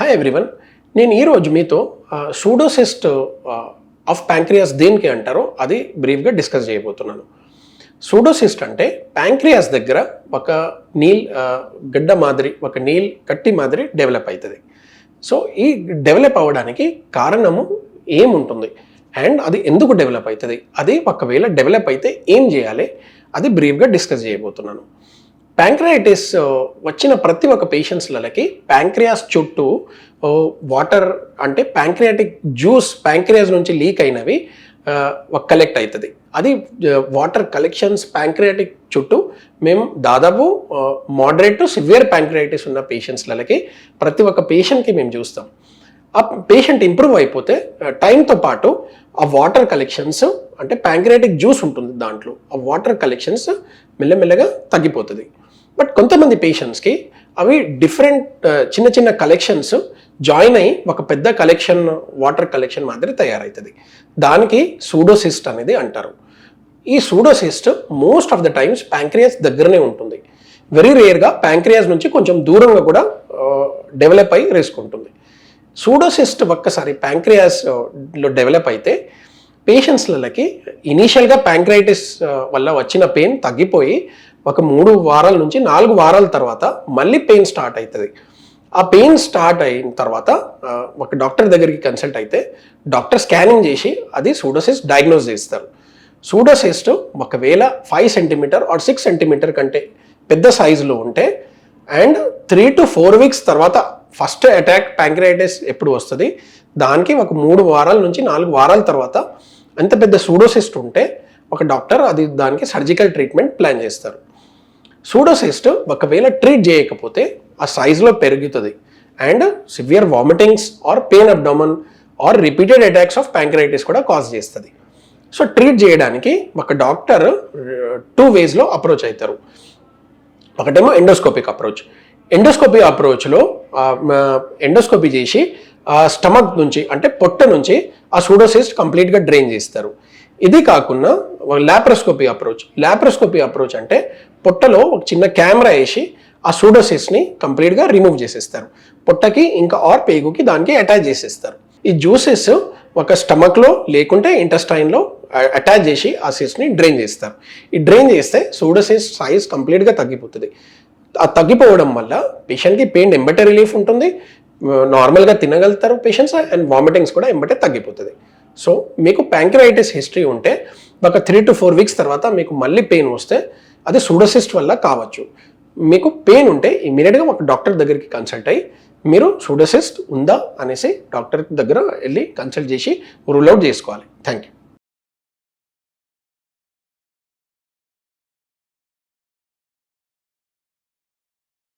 Hi everyone నేను ఈరోజు మీతో సూడోసిస్ట్ ఆఫ్ ప్యాంక్రియాస్ దేనికి అంటారో అది బ్రీఫ్గా డిస్కస్ చేయబోతున్నాను. సూడోసిస్ట్ అంటే ప్యాంక్రియాస్ దగ్గర ఒక నీల్ గడ్డ మాదిరి ఒక నీల్ కట్టి మాదిరి డెవలప్ అవుతుంది సో ఈ డెవలప్ అవ్వడానికి కారణము ఏముంటుంది? అండ్ అది ఎందుకు డెవలప్ అవుతుంది అది ఒకవేళ డెవలప్ అయితే ఏం చేయాలి? అది బ్రీఫ్గా డిస్కస్ చేయబోతున్నాను. ప్యాంక్రయాటిస్ uh, వచ్చిన ప్రతి ఒక్క పేషెంట్స్లకి ప్యాంక్రియాస్ చుట్టూ uh, వాటర్ అంటే ప్యాంక్రియాటిక్ జ్యూస్ ప్యాంక్రియాస్ నుంచి లీక్ అయినవి uh, కలెక్ట్ అవుతుంది అది వాటర్ కలెక్షన్స్ ప్యాంక్రియాటిక్ చుట్టూ మేము దాదాపు మోడరేట్ టు సివియర్ ప్యాంక్రియాటిస్ ఉన్న పేషెంట్స్లకి ప్రతి ఒక్క పేషెంట్కి మేము చూస్తాం. ఆ పేషెంట్ ఇంప్రూవ్ అయిపోతే టైంతో పాటు ఆ వాటర్ కలెక్షన్స్ అంటే ప్యాంక్రియాటిక్ జ్యూస్ ఉంటుంది దాంట్లో. ఆ వాటర్ కలెక్షన్స్ మెల్లమెల్లగా తగ్గిపోతుంది. బట్ కొంతమంది పేషెంట్స్కి అవి డిఫరెంట్ uh, చిన్న చిన్న కలెక్షన్స్ జాయిన్ అయ్యి ఒక పెద్ద కలెక్షన్ వాటర్ కలెక్షన్ మాదిరి తయారవుతుంది దానికి సూడోసిస్ట్ అనేది అంటారు. ఈ pseudocyst most of the times pancreas దగ్గరనే ఉంటుంది. వెరీ రేర్గా ప్యాంక్రియాస్ నుంచి కొంచెం దూరంగా కూడా uh, డెవలప్ అయ్యి రేసుకుంటుంది సూడోసిస్ట్ ఒక్కసారి ప్యాంక్రియాస్లో uh, డెవలప్ అయితే పేషెంట్స్లకి ఇనీషియల్గా ప్యాంక్రైటిస్ వల్ల వచ్చిన పెయిన్ తగ్గిపోయి ఒక మూడు వారాల నుంచి నాలుగు వారాల తర్వాత మళ్ళీ పెయిన్ స్టార్ట్ అవుతుంది ఆ పెయిన్ స్టార్ట్ అయిన తర్వాత ఒక డాక్టర్ దగ్గరికి కన్సల్ట్ అయితే డాక్టర్ స్కానింగ్ చేసి అది సూడోసిస్ డయాగ్నోస్ చేస్తారు. సూడోసిస్ట్ ఒకవేళ five centimetre or six centimetre కంటే పెద్ద సైజులో ఉంటే and three to four weeks తర్వాత ఫస్ట్ అటాక్ ప్యాంక్రైటిస్ ఎప్పుడు వస్తుంది? దానికి ఒక మూడు వారాల నుంచి నాలుగు వారాల తర్వాత అంత పెద్ద సూడోసిస్ట్ ఉంటే ఒక డాక్టర్ అది దానికి సర్జికల్ ట్రీట్మెంట్ ప్లాన్ చేస్తారు. సూడోసిస్ట్ ఒకవేళ ట్రీట్ చేయకపోతే ఆ సైజులో పెరుగుతుంది. And severe vomitings or pain abdomen or repeated attacks of pancreatitis కూడా కాజ్ చేస్తుంది. సో ట్రీట్ చేయడానికి ఒక డాక్టర్ టూ వేస్లో అప్రోచ్ అవుతారు ఒకటేమో ఎండోస్కోపిక్ అప్రోచ్ ఎండోస్కోపీ అప్రోచ్లో ఎండోస్కోపీ చేసి స్టమక్ నుంచి అంటే పొట్ట నుంచి ఆ సూడోసిస్ట్ కంప్లీట్గా డ్రైన్ చేస్తారు. ఇది కాకుండా ల్యాప్రోస్కోపీ అప్రోచ్. ల్యాప్రోస్కోపీ అప్రోచ్ అంటే పొట్టలో ఒక చిన్న కెమెరా వేసి ఆ సూడోసిస్ని కంప్లీట్గా రిమూవ్ చేసేస్తారు. పొట్టకి ఇంకా ఆర్ పేగుకి దానికి అటాచ్ చేసేస్తారు. ఈ జ్యూసెస్ ఒక స్టమక్లో లేకుంటే ఇంటెస్టైన్లో అటాచ్ చేసి ఆ సిస్ని డ్రైన్ చేస్తారు. ఈ డ్రైన్ చేస్తే సూడోసిస్ సైజ్ కంప్లీట్గా తగ్గిపోతుంది. ఆ తగ్గిపోవడం వల్ల పేషెంట్కి పెయిన్ ఎంబటే రిలీఫ్ ఉంటుంది. నార్మల్గా తినగలుగుతారు పేషెంట్స్ అండ్ వామిటింగ్స్ కూడా ఎంబటే తగ్గిపోతుంది. సో మీకు ప్యాంక్రైటిస్ హిస్టరీ ఉంటే ఒక త్రీ టు ఫోర్ వీక్స్ తర్వాత మీకు మళ్ళీ పెయిన్ వస్తే అది సూడోసిస్ట్ వల్ల కావచ్చు. మీకు పెయిన్ ఉంటే ఇమీడియట్గా ఒక డాక్టర్ దగ్గరికి కన్సల్ట్ అయ్యి మీరు సూడోసిస్ట్ ఉందా అనేసి డాక్టర్ దగ్గర వెళ్ళి కన్సల్ట్ చేసి రూల్ అవుట్ చేసుకోవాలి. Thank you